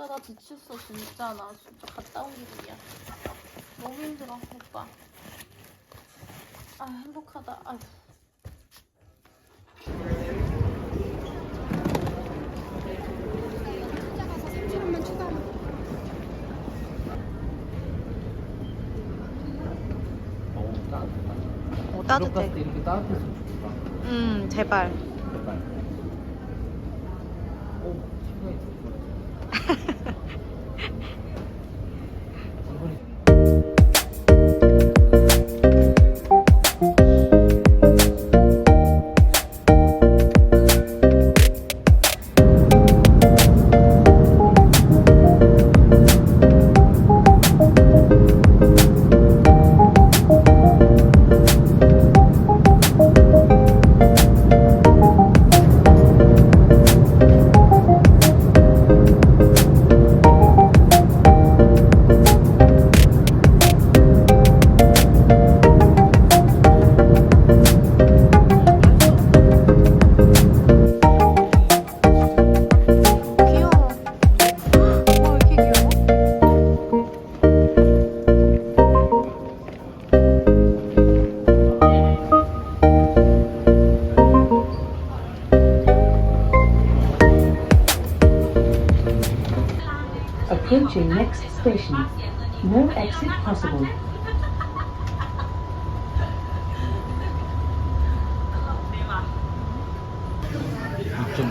진짜 나 지쳤어 진짜. 나 진짜 갔다 온 기분이야. 너무 힘들어 오빠. 아 행복하다. 아때 이렇게 좋겠다. 음, 제발. Station. No exit possible. 좀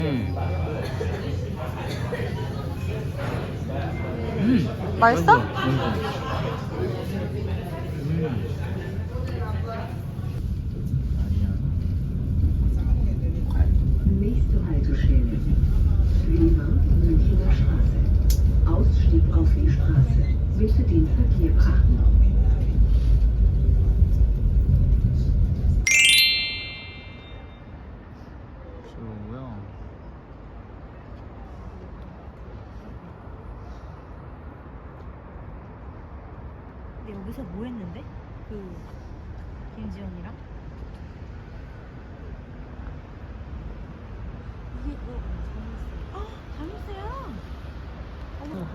음. 음. 맛있어? 음. 아니야. 과일. Nächste Haltestelle. Lima, Münchner Straße. Ausstieg auf die Verkehr beachten. 뭐야? 근데 여기서 뭐 했는데? 그 김지영이랑? 이게 그거 자물쇠. 자물쇠야. 어머.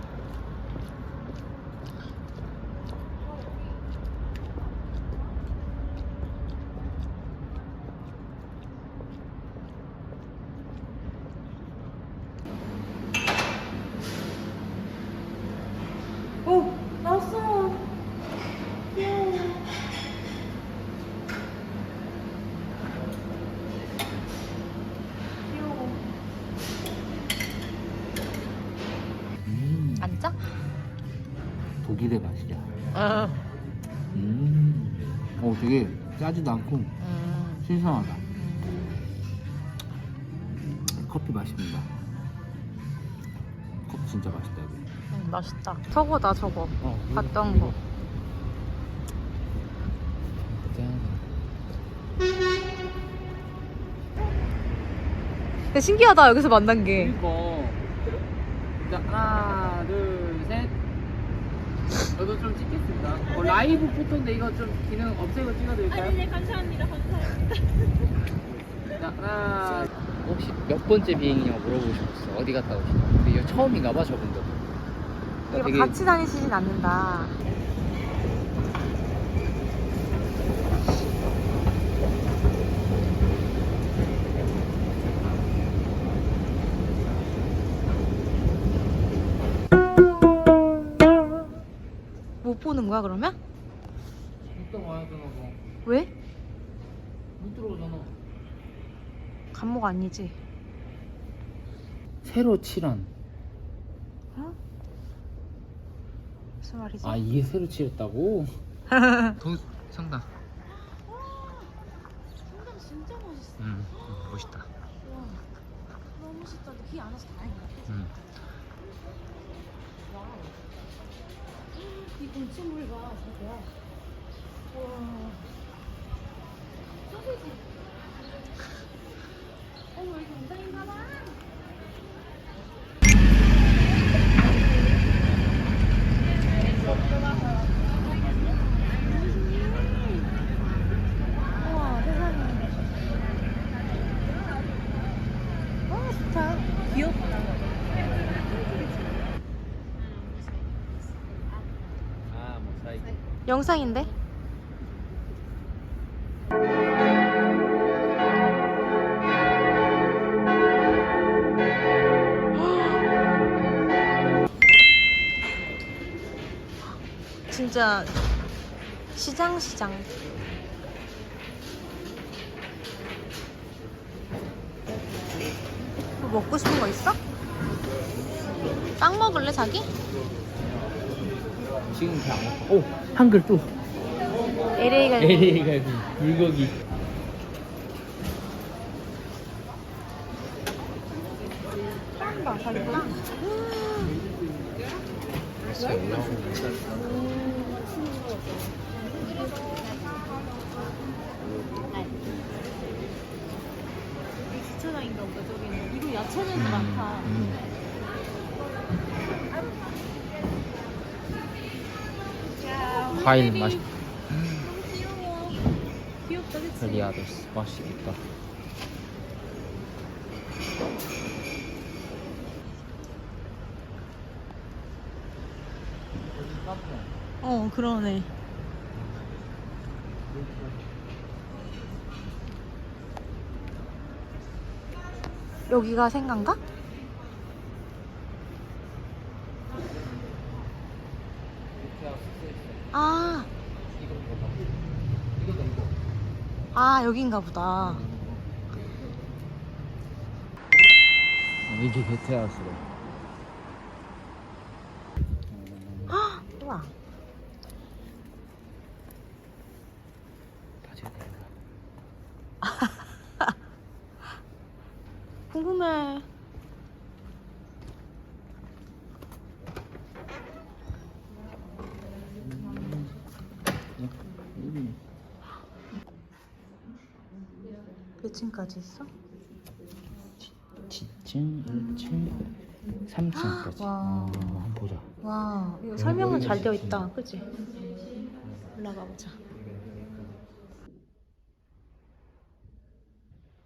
오 나왔어 귀여워 귀여워 음. 앉아? 독일의 맛이야. 응. 음. 어, 되게 짜지도 않고 음. 신선하다. 커피 맛있습니다. 커피 진짜 맛있다 여기. 음, 맛있다. 저거다 저거. 어, 이거, 봤던 이거. 거. 짠. 근데 신기하다 여기서 만난 게. 그니까. 자, 하나, 둘, 셋. 저도 좀 찍겠습니다. 어, 라이브 포토인데 이거 좀 기능 없애고 찍어드릴까요? 네 감사합니다 감사합니다 자, 하나. 혹시 몇 번째 비행이냐고 물어보고 싶었어. 어디 갔다 오시나? 근데 이거 처음인가 봐, 저분도. 그러니까 이거 같이 다니시진 않는다. 못 보는 거야 그러면? 못 들어와야 되나 봐. 왜? 못 들어오잖아. 감목 아니지? 새로 칠한. 무슨 말이지? 아, 이게 새로 칠했다고? 돈 상당. 성당 진짜 멋있어 음, 멋있다. 와 너무 멋있다 비안 와서 다행이다 음. 와우 이 건축물 봐 진짜. 와. 소세지. 어머 여기 공장인가 봐 우와 세상에 좋다. 귀엽다. 아 모사이크 영상인데? 진짜 시장 시장. 뭐 먹고 싶은 거 있어? 빵 먹을래 자기? 지금 배안 고파 오 한글 또 LA 갈비. LA 갈비 불고기 빵봐 자기 빵. 주차장인가 보다 저기는. 이거 야채는 많다. 과일 맛있 귀여워. 귀엽다 그치? 리아도스 맛있겠다 어 그러네. 여기가 생간가? 아 여긴가 보다. 이게 게테하우스래 헉, 우와. 바지가 되는가 궁금해. 몇 층까지 있어? 지층 1층 3층까지 와. 한번 보자 와, 이거 설명은 잘 되어 있다. 그치? 올라가 보자.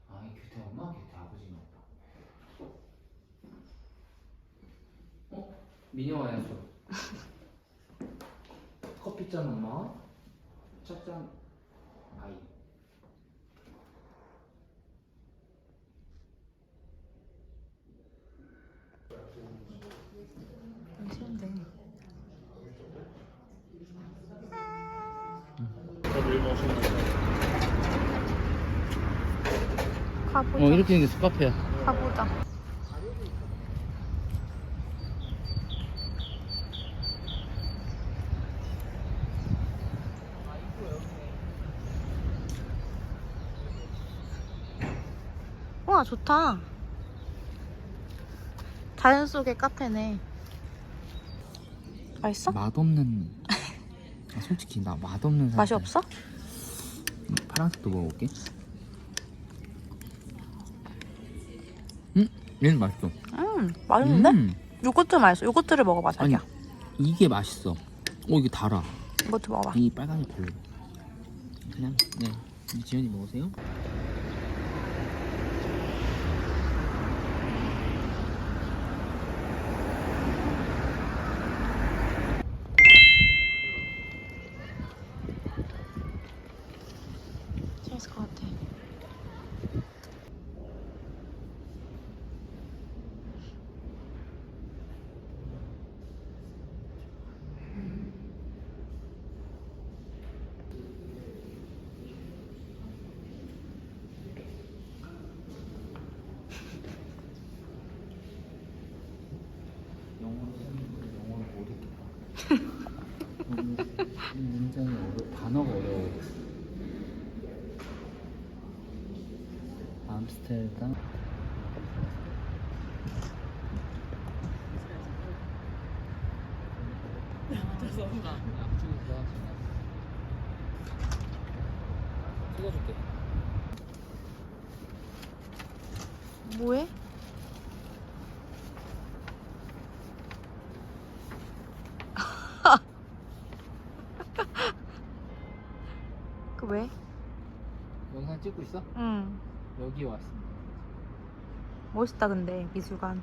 아, 규태 엄마, 규태. 어? 민영아 야수. 커피잔 엄마. 첫잔 아이. 쉬운데. 가보자. 어, 이렇게 생겼어, 카페야. 가보자. 와 좋다. 자연 속의 카페네. 맛있어? 맛없는. 아, 솔직히 나 맛없는 맛이 사실. 없어? 파란색도 먹어볼게. 얘는 맛있어. 음 맛있는데? 음, 요거트 맛있어. 요거트를 먹어봐 아니 자기야. 이게 맛있어. 어, 이게 달아. 요거트 먹어봐. 이 빨간이 별로. 그냥 네. 이 지연이 먹으세요. 재밌을 것 같아. 영어로 쓰는 영어를 모르겠다. 너무 문장이 어려 단어가 어려워. 암스테르담. 찍어줄게. 뭐해? 왜? 영상 찍고 있어? 응. 여기 왔습니다. 멋있다 근데 미술관.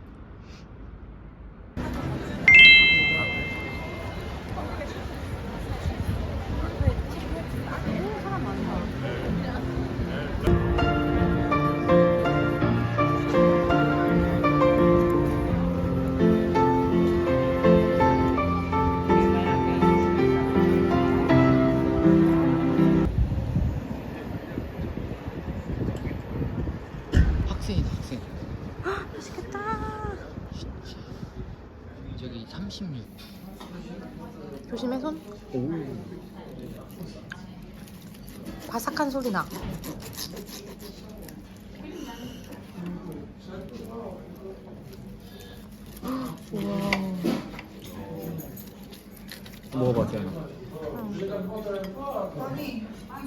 먹어봐 재현아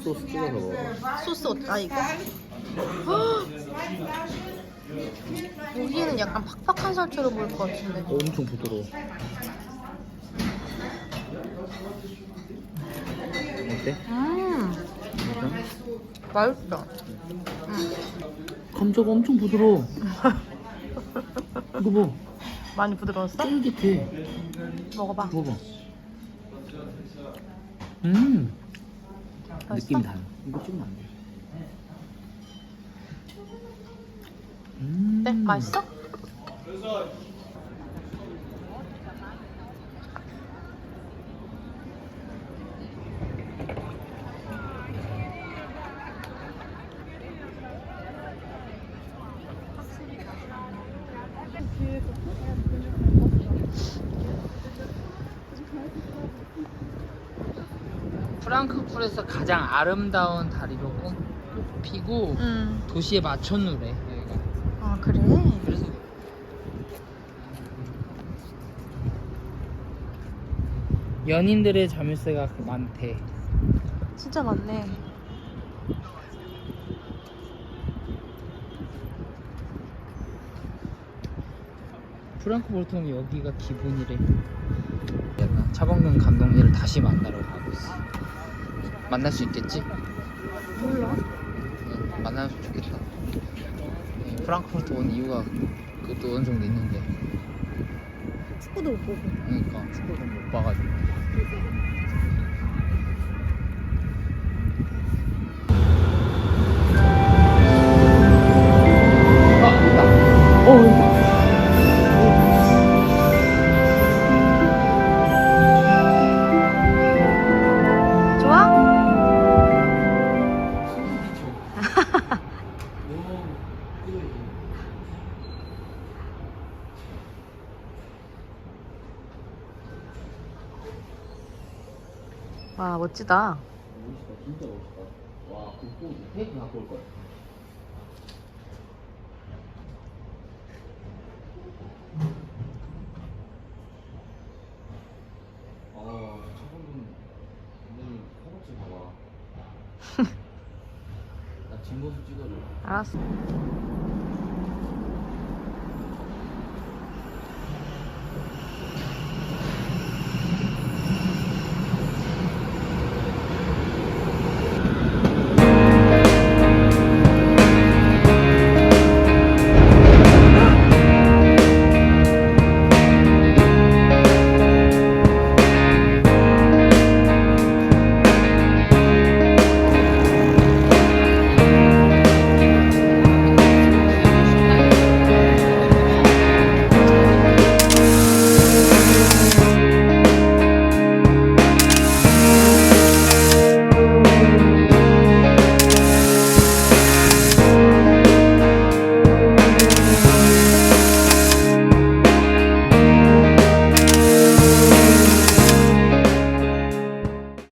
소스 찍어서 먹어 소스 어디다 이거? 헉! 보기에는 약간 팍팍한 살처럼 보일 것 같은데. 엄청 부드러워 어때? 음, 맛있어. 감자가 엄청 부드러워 이거 봐 많이 부드러웠어? 쫄깃해 먹어봐. 먹어봐 음? 느낌이 달라 이거 찍으면 안돼 음. 네, 맛있어? 프랑크푸르트에서 가장 아름다운 다리로 꼽히고 응. 도시의 마천루래 여기가 아 그래? 그래서 연인들의 자물쇠가 많대 진짜 많네. 프랑크푸르트 오면 여기가 기본이래 차범근 감독님을 다시 만나러 가고 있어 만날 수 있겠지? 몰라. 응, 만나면 좋겠다 응, 프랑크푸르트 온 이유가 그것도 어느 정도 있는데 축구도 못 보고. 그러니까 축구를 못 봐가지고 와 멋지다. 멋있다 진짜 멋있다 와 그거 테이프 갖고 올 거야 아 차범근 오늘 허벅지 봐봐 나 뒷모습 찍어줘 알았어.